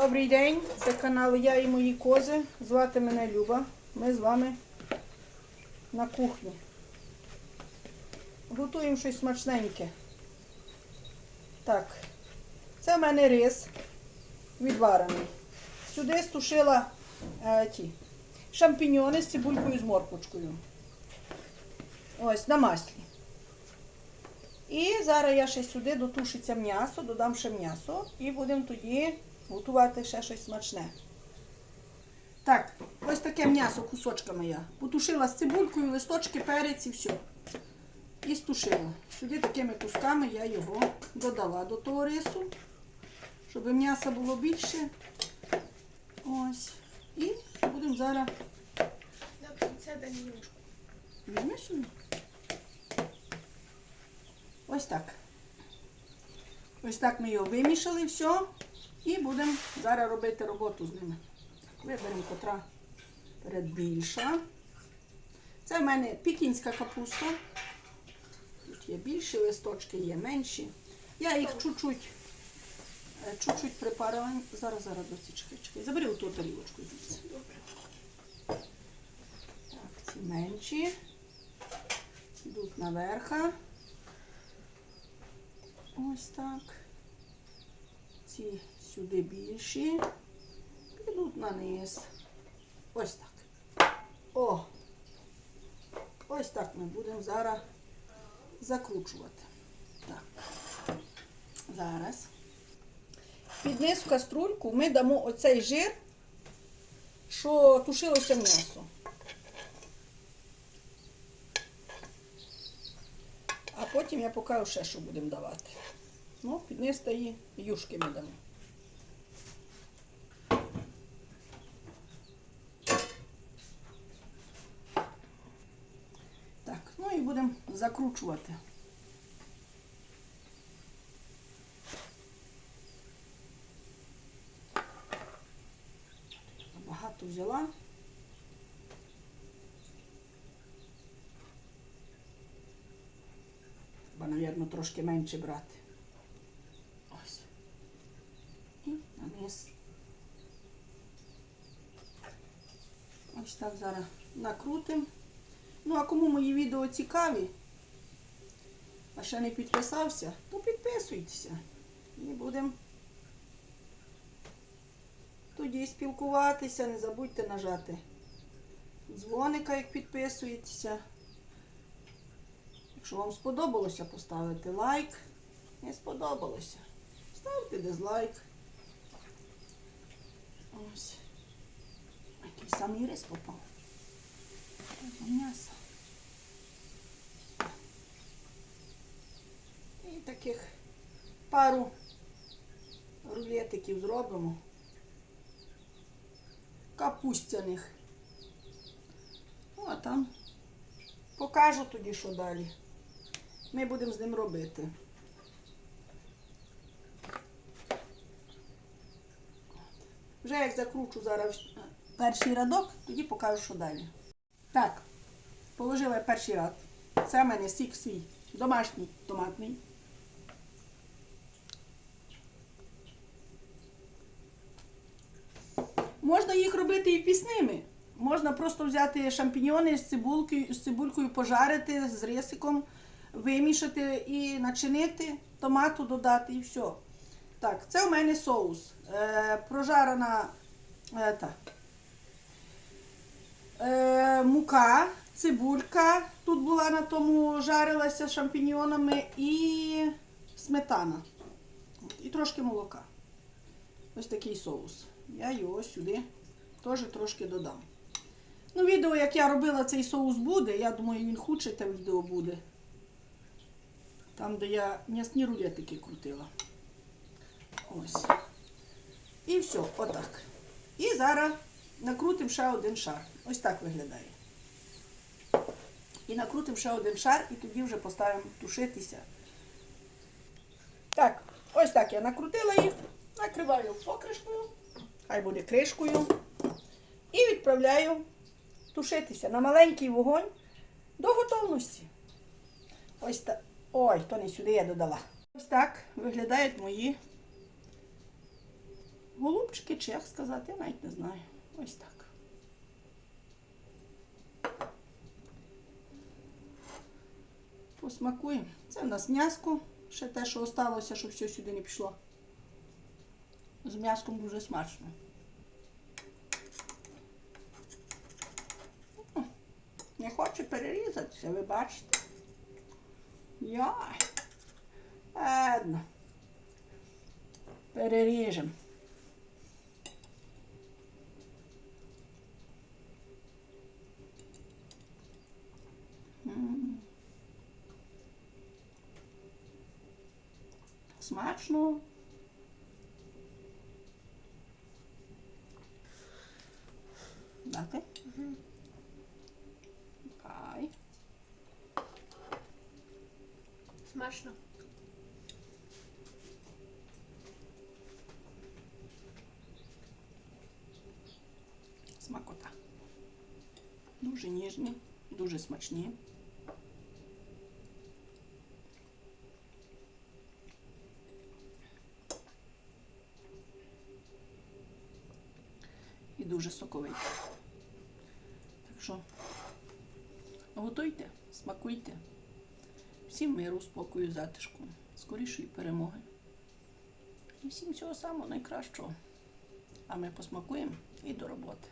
Добрий день, це канал Я і мої кози. Звати мене Люба. Ми з вами на кухні. Готуємо щось смачненьке. Так, це в мене рис відварений. Сюди стушила е, ті шампіньони з цибулькою з морквочкою. Ось, на маслі. І зараз я ще сюди дотушиться м'ясо, додам ще м'ясо і будемо тоді готувати ще щось смачне. Так, ось таке м'ясо кусочками я. Потушила з цибулькою, листочки, перець і все. І стушила. Сюди такими кусками я його додала до того рису, щоб м'яса було більше. Ось. І будемо зараз. Візьми собі. Ось так. Ось так ми його вимішали, все. І будемо зараз робити роботу з ними. Виберемо котра перед більша. Це в мене пікінська капуста. Тут є більші листочки, є менші. Я їх чуть-чуть, е, чуть-чуть припарила. Зараз, зараз, доці, чекай, чекай. Забери оту тарілочку звідси. Так, ці менші. Йдуть наверха. Ось так. Ці сюди більші. Підуть на низ. Ось так. О! Ось так ми будемо зараз закручувати. Так. Зараз. Під низ в каструльку ми дамо оцей жир, що тушилося м'ясо. А потім я покажу ще, що будемо давати. Ну, під низ юшки ми дамо. Так, ну і будемо закручувати. Багато взяла. Треба, мабуть, трошки менше брати. Ось. І на низ. Ось так зараз накрутимо. Ну, а кому мої відео цікаві, а ще не підписався, то підписуйтеся. І будемо тоді спілкуватися. Не забудьте нажати дзвоника, як підписуєтеся. Якщо вам сподобалося, поставити лайк. Не сподобалося. Ставте дизлайк. Який самий рис попав. М'ясо. І таких пару рулетиків зробимо. Капустяних. Ну, а там покажу тоді, що далі. Ми будемо з ним робити. Вже як закручу зараз перший радок, тоді покажу, що далі. Так, положила я перший ряд. Це в мене сік свій домашній томатний. Можна їх робити і пісними. Можна просто взяти шампіньони з цибулкою, з цибулькою пожарити, з рисиком, вимішати і начинити, томату додати і все. Так, це у мене соус. Е, прожарена е, так. Е, мука, цибулька. Тут була на тому жарилася шампіньонами і сметана. І трошки молока. Ось такий соус. Я його сюди теж трошки додам. Ну, відео, як я робила цей соус буде, я думаю, він худше те відео буде. Там, де я м'ясні рулетики крутила. Ось. І все, отак. І зараз накрутимо ще один шар. Ось так виглядає. І накрутимо ще один шар, і тоді вже поставимо тушитися. Так, ось так я накрутила їх, накриваю покришкою, хай буде кришкою. І відправляю тушитися на маленький вогонь до готовності. Ось так. Ой, то не сюди я додала. Ось так виглядають мої Голубчики, чи як сказати, я навіть не знаю. Ось так. Посмакуємо. Це в нас м'яско. Ще те, що осталося, щоб все сюди не пішло. З м'яском дуже смачно. Не хоче перерізатися, ви бачите. Яй. Ладно. Переріжемо. Смачно. Дати? Угу. Хай. Смачно. Смакота. Дуже ніжні, дуже смачні. Дуже соковиті. Так що готуйте, смакуйте. Всім миру, спокою, затишку, скорішої перемоги. І всім всього самого найкращого. А ми посмакуємо і до роботи.